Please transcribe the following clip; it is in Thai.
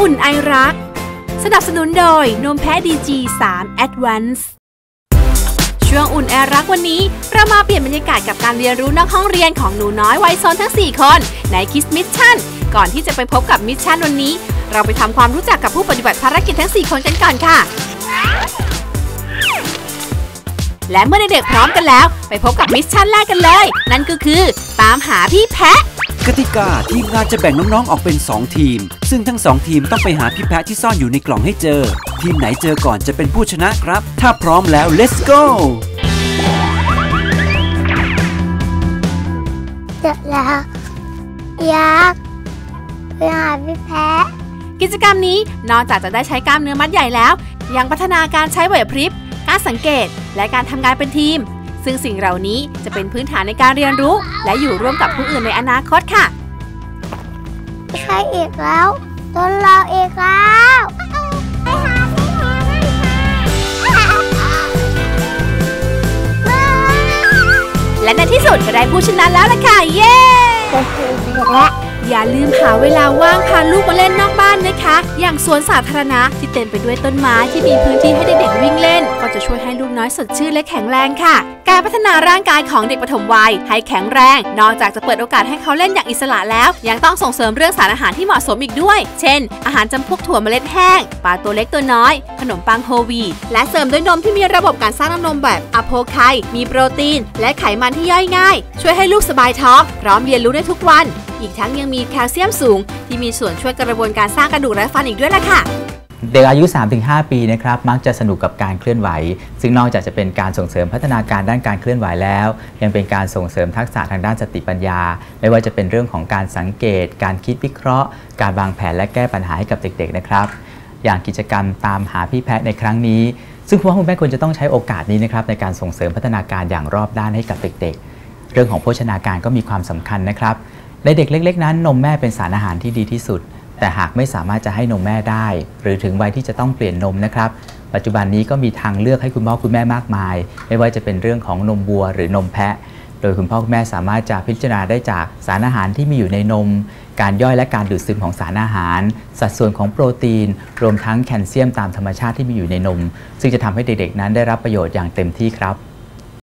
อุ่นไอรัก สนับสนุนโดยนมแพะดีจี3 Advance ช่วงอุ่นแอรักวันนี้ เรามาเปลี่ยนบรรยากาศกับการเรียนรู้นอกห้องเรียนของหนูน้อยวัยโซนทั้ง 4 คน ในคิสมิชชั่น ก่อนที่จะไปพบกับมิชชั่นวันนี้ เราไปทำความรู้จักกับผู้ปฏิบัติภารกิจทั้ง 4 คนกันก่อนค่ะ และเมื่อเด็กๆพร้อมกันแล้ว ไปพบกับมิชชั่นแรกกันเลย นั่นก็คือ ตามหาพี่แพะ ติกาทีมงานจะแบ่งน้องๆออกเป็น 2 ทีม ซึ่งทั้ง 2 ทีมต้องไปหาพี่แพะที่ซ่อนอยู่ในกล่องให้เจอ ทีมไหนเจอก่อนจะเป็นผู้ชนะครับ ถ้าพร้อมแล้ว let's go เสร็จแล้วยักษ์ไปหาพี่แพ้กิจกรรมนี้นอกจากจะได้ใช้กล้ามเนื้อมัดใหญ่แล้ว ยังพัฒนาการใช้ไหวพริบ การสังเกต และการทำงานเป็นทีม ซึ่งสิ่งเหล่านี้จะเป็นพื้นฐานในการเรียนรู้ และอยู่ร่วมกับผู้อื่นในอนาคตค่ะ ใช่อีกแล้วต้นเราอีกแล้วไปหาพี่แพ้กันค่ะและในที่สุดก็ได้ผู้ชนะแล้วล่ะค่ะ เย้จะถึง อย่าลืมหาเวลาว่างพาลูกมาเล่นนอกบ้านนะคะ อย่างสวนสาธารณะที่เต็มไปด้วยต้นไม้ที่มีพื้นที่ให้เด็กๆวิ่งเล่น ก็จะช่วยให้ลูกน้อยสดชื่นและแข็งแรงค่ะ การพัฒนาร่างกายของเด็กปฐมวัย ให้แข็งแรง นอกจากจะเปิดโอกาสให้เขาเล่นอย่างอิสระแล้ว ยังต้องส่งเสริมเรื่องสารอาหารที่เหมาะสมอีกด้วย เช่น อาหารจำพวกถั่วเมล็ดแห้งปลาตัวเล็กตัวน้อย ขนมปังโฮวี และเสริมด้วยนมที่มีระบบการสร้างน้ำนมแบบอะโพไคมีโปรตีน และไขมันที่ย่อยง่าย ช่วยให้ลูกสบายท้องพร้อมเรียนรู้ได้ทุกวัน อีกทั้งยังมีแคลเซียมสูง ที่มีส่วนช่วยกระบวนการสร้างกระดูกและฟันอีกด้วยล่ะค่ะเด็กอายุ 3-5 ปีนะครับมักจะสนุกกับการเคลื่อนไหว ซึ่งนอกจากจะเป็นการส่งเสริมพัฒนาการด้านการเคลื่อนไหวแล้ว ยังเป็นการส่งเสริมทักษะทางด้านสติปัญญา ไม่ว่าจะเป็นเรื่องของการสังเกต การคิดวิเคราะห์ การวางแผนและแก้ปัญหาให้กับเด็กๆนะครับ อย่างกิจกรรมตามหาพี่แพะในครั้งนี้ ซึ่งคุณพ่อคุณแม่ควรจะต้องใช้โอกาสนี้นะครับในการส่งเสริมพัฒนาการอย่างรอบด้านให้กับเด็กๆ เรื่องของโภชนาการก็มีความสำคัญนะครับ ในเด็กเล็ก ๆ นั้นนมแม่เป็นสารอาหารที่ดีที่สุด แต่หากไม่สามารถจะให้นมแม่ได้ หรือถึงวัยที่จะต้องเปลี่ยนนมนะครับปัจจุบันนี้ก็มีทางเลือกให้คุณพ่อคุณแม่มากมาย ไม่ว่าจะเป็นเรื่องของนมวัวหรือนมแพะ โดยคุณพ่อคุณแม่สามารถจะพิจารณาได้จากสารอาหารที่มีอยู่ในนม การย่อยและการดูดซึมของสารอาหาร สัดส่วนของโปรตีน รวมทั้งแคลเซียมตามธรรมชาติที่มีอยู่ในนม ซึ่งจะทำให้เด็กๆนั้นได้รับประโยชน์อย่างเต็มที่ครับ